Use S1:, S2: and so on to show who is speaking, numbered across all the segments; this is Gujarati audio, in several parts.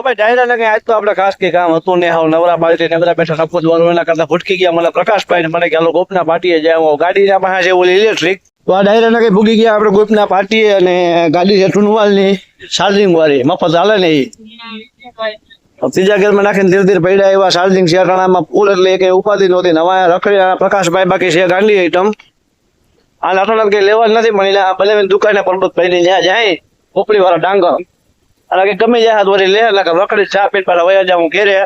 S1: તો ભાઈ ડાયરા લગે આજ તો આપણે ખાસ કે કામ હતું ને હાવ નવરા પાડી નવરા બેઠા નફો જોવાનું એના કરતા ભટકી ગયા. મને પ્રકાશભાઈ ને મને કે હાલો ગોપના પાટીએ જાય ગાડીના પાસે છે ઓલી ઇલેક્ટ્રિક તો આ ડાયરા કઈ ભૂગી ગયા આપણે ગોપના પાટીએ અને ગાડી છે ટુનવાલની ચાર્જિંગ વાળી. મફત હાલે ને ત્રીજા ગેરમાં નાખીને ધીરે ધીરે પડ્યા એવા ચાર્જિંગ શેરટાણામાં ફૂલ એટલે કઈ ઉપાધિ નહોતી. નવા રખડ્યા પ્રકાશભાઈ બાકી છે ગાંડી આઈટમ આ નાટોના કઈ લેવા નથી પણ એટલે આ ભલે દુકાને પરબતભાઈ ની જ્યાં જાય કોપડી વાળા ડાંગર. અને ગમે જાય તો વળી લે, એટલે કે રખડી ચા પીને પાછા વયા જાઉં ઘેરે.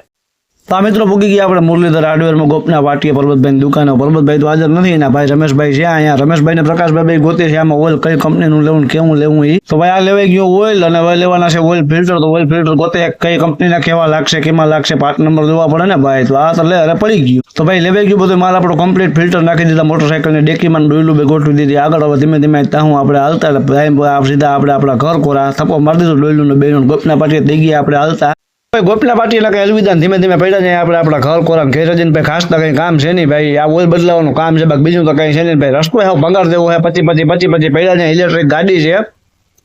S1: તો આ મિત્રો પૂગી ગયા આપણે મુરલીધર હાર્ડવેરમાં ગોપના વાટીએ પરબતભાઈ દુકાને. પરબતભાઈ તો હાજર નથી એના ભાઈ રમેશભાઈ છે અહીંયા. રમેશભાઈ ને પ્રકાશભાઈ ગોતે છે આમાં ઓઇલ કઈ કંપનીનું લેવું કેવું લેવું એ તો ભાઈ આ લેવાઈ ગયો ઓઇલ અને હવે લેવાના છે ઓઇલ ફિલ્ટર. તો ઓઇલ ફિલ્ટર ગોતે કઈ કંપનીના કેવા લાગશે, કેમાં લાગશે પાર્ટ નંબર જોવા પડે ને ભાઈ. તો આ તો લે, અરે પડી ગયું. તો ભાઈ લેવાઈ ગયું બધું, માલ આપણો કમ્પ્લીટ ફિલ્ટર નાખી દીધા મોટરસાઇકલની ડેકીમાં ડોયલું બે ગોઠવી દીધી. આગળ હવે ધીમે ધીમે તાહું આપણે હાલતા ભાઈ સીધા આપણે આપણા ઘર કોરા થપ્પો મારી દીધો ડોયલું ને બેનું ગોપના પાટીએ થઈ ગયા આપણે હાલતા. ગોપના પાટી એટલે કઈ અલવિદા ધીમે ધીમે પડ્યા જાય આપણે આપણા ઘર કોરા ઘેર જઈને ભાઈ, ખાસ તો કઈ કામ છે નહીં ભાઈ. આ ઓઇલ બદલાવાનું કામ છે, બાકી બીજું તો કઈ છે નહીં ભાઈ. રસ્તો હાવ ભંગાર દેવો છે, પછી પછી પછી પછી પડ્યા જાય ઇલેક્ટ્રિક ગાડી છે.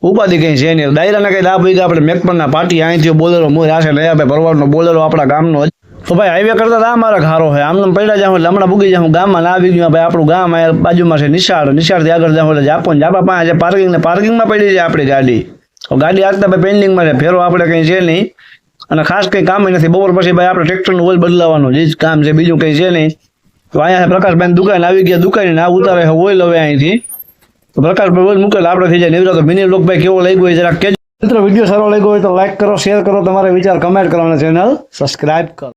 S1: ઉપાધિ કઈ છે નહીં. ડાયરાના કઈ લાભ હોય આપણે મેકપરના પાટી અહીંથી બોલેરો મોર આશે નયા ભાઈ ભરવાડનો બોલેરો આપણા ગામનો જ. તો ભાઈ હાઈવે કરતા તો આ મારા ઘારો છે. આમને પડ્યા જાઉં એટલે હમણાં ભૂગી જાઉં ગામમાં ના આવી ગયું, ભાઈ, આપણું ગામ આ બાજુમાં છે, નિશાળ. નિશાળથી આગળ જાઉં એટલે જાપો ને જાપા પાસે પાર્કિંગ ને પાર્કિંગમાં પડી છે આપણી ગાડી. તો ગાડી આગતા ભાઈ પેન્ડિંગમાં છે. ફેરો આપણે કંઈ છે નહીં. અને ખાસ કંઈ કામ નથી. બપોર પછી ભાઈ આપણે ટ્રેક્ટરનું ઓઇલ બદલાવાનું. જે કામ છે, બીજું કંઈ છે નહીં. તો અહીંયા પ્રકાશભાઈ દુકાન આવી ગયા દુકાને આ ઉતારે છે ઓઇલ હવે અહીંથી. તો પ્રકાશભાઈ ઓઇલ મૂકેલા આપણે થઈ જાય. નેવરા તો મિની લોકભાઈ કેવો લાગ્યો હોય જરાક કેજો મિત્રો, વીડિયો સારો લાગ્યો હોય તો લાઈક કરો, શેર કરો, તમારા વિચાર કમેન્ટ કરવાના ચેનલ સબસ્ક્રાઇબ કરો.